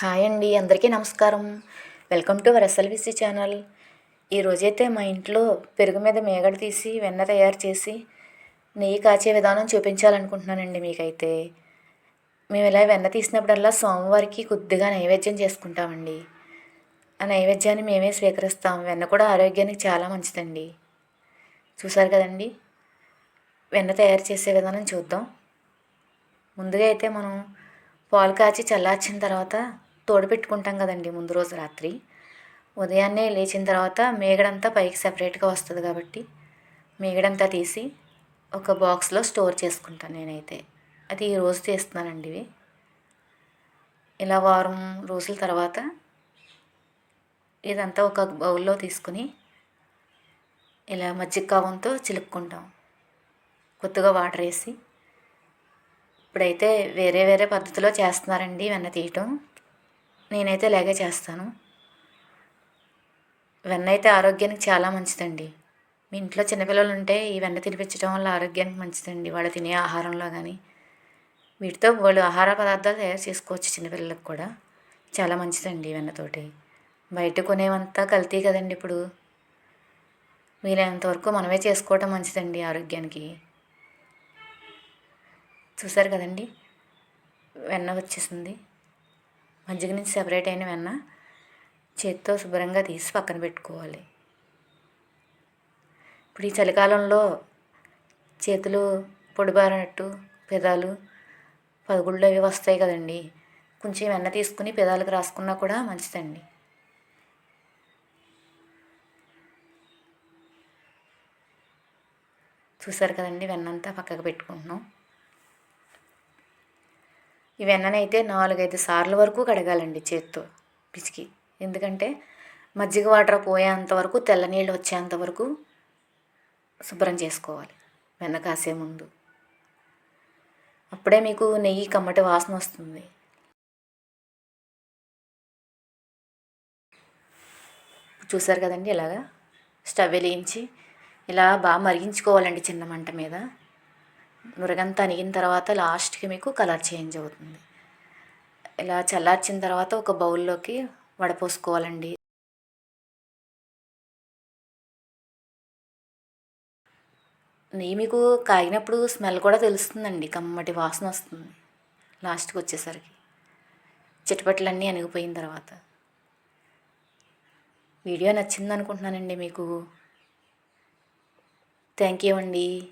Hi అండి అందరికీ నమస్కారం. Welcome to our channel. ఈరోజైతే మా ఇంట్లో పెరుగు మీద మేగడ తీసి వెన్న తయారు చేసి నెయ్యి కాచే విధానం చూపించాలనుకుంటున్నానండి మీకైతే. మేము ఇలా వెన్న తీసినప్పుడల్లా సోమవారికి కొద్దిగా నైవేద్యం చేసుకుంటామండి. ఆ నైవేద్యాన్ని మేమే స్వీకరిస్తాం. వెన్న కూడా ఆరోగ్యానికి చాలా మంచిదండి. చూసారు కదండి? వెన్న తయారు చేసే విధానం చూద్దాం. ముందుగా అయితే మనం పాలు కాచి చల్లార్చిన తర్వాత తోడుపెట్టుకుంటాం కదండి ముందు రోజు రాత్రి. ఉదయాన్నే లేచిన తర్వాత మేగడంతా పైకి సపరేట్గా వస్తుంది కాబట్టి మేగడంతా తీసి ఒక బాక్స్లో స్టోర్ చేసుకుంటాను నేనైతే. అది ఈ రోజు తీస్తున్నానండి ఇవి. ఇలా వారం రోజుల తర్వాత ఇదంతా ఒక బౌల్లో తీసుకుని ఇలా మజ్జిగ కావంతో చిలుక్కుంటాం. కొద్దిగా వాటర్ వేసి. ఇప్పుడైతే వేరే వేరే పద్ధతిలో చేస్తున్నారండి వెన్న తీయటం. నేనైతే ఇలాగే చేస్తాను. వెన్న అయితే ఆరోగ్యానికి చాలా మంచిదండి. మీ ఇంట్లో చిన్నపిల్లలు ఉంటే ఈ వెన్న తినిపించడం వల్ల ఆరోగ్యానికి మంచిదండి. వాళ్ళు తినే ఆహారంలో కానీ వీటితో వాళ్ళు ఆహార పదార్థాలు తయారు చేసుకోవచ్చు చిన్నపిల్లలకు కూడా. చాలా మంచిదండి వెన్నతోటి బయట కొనేవంతా కల్తీ కదండి ఇప్పుడు. వీలైనంతవరకు మనమే చేసుకోవటం మంచిదండి ఆరోగ్యానికి. చూసారు కదండి? వెన్న వచ్చేసింది. మజ్జిగ నుంచి సెపరేట్ అయిన వెన్న చేత్తో శుభ్రంగా తీసి పక్కన పెట్టుకోవాలి. ఇప్పుడు ఈ చలికాలంలో చేతులు పొడిబారినట్టు పెదాలు పదగుళ్ళు అవి వస్తాయి కదండి. కొంచెం వెన్న తీసుకుని పెదాలకు రాసుకున్నా కూడా మంచిదండి. చూసారు కదండి వెన్నంతా పక్కకు పెట్టుకుంటున్నాం. ఈ వెన్ననైతే నాలుగైదు సార్లు వరకు కడగాలండి చేత్తో పిసికి. ఎందుకంటే మజ్జిగ వాటర్ పోయేంత వరకు తెల్ల నీళ్ళు వచ్చేంత వరకు శుభ్రం చేసుకోవాలి వెన్న కాసే ముందు. అప్పుడే మీకు నెయ్యి కమ్మటి వాసన వస్తుంది. చూసారు కదండి ఇలాగా? స్టవ్ వెలిగించి ఇలా బాగా మరిగించుకోవాలండి చిన్న మంట మీద. మురగంతా అనిగిన తర్వాత లాస్ట్కి మీకు కలర్ చేంజ్ అవుతుంది. ఇలా చల్లార్చిన తర్వాత ఒక బౌల్లోకి వడపోసుకోవాలండి. నెయ్యి మీకు కాగినప్పుడు స్మెల్ కూడా తెలుస్తుందండి కమ్మటి వాసన వస్తుంది లాస్ట్కి వచ్చేసరికి. చిటపట్లన్నీ అణిగిపోయిన తర్వాత. వీడియో నచ్చింది అనుకుంటున్నానండి మీకు. థ్యాంక్ యూ అండి.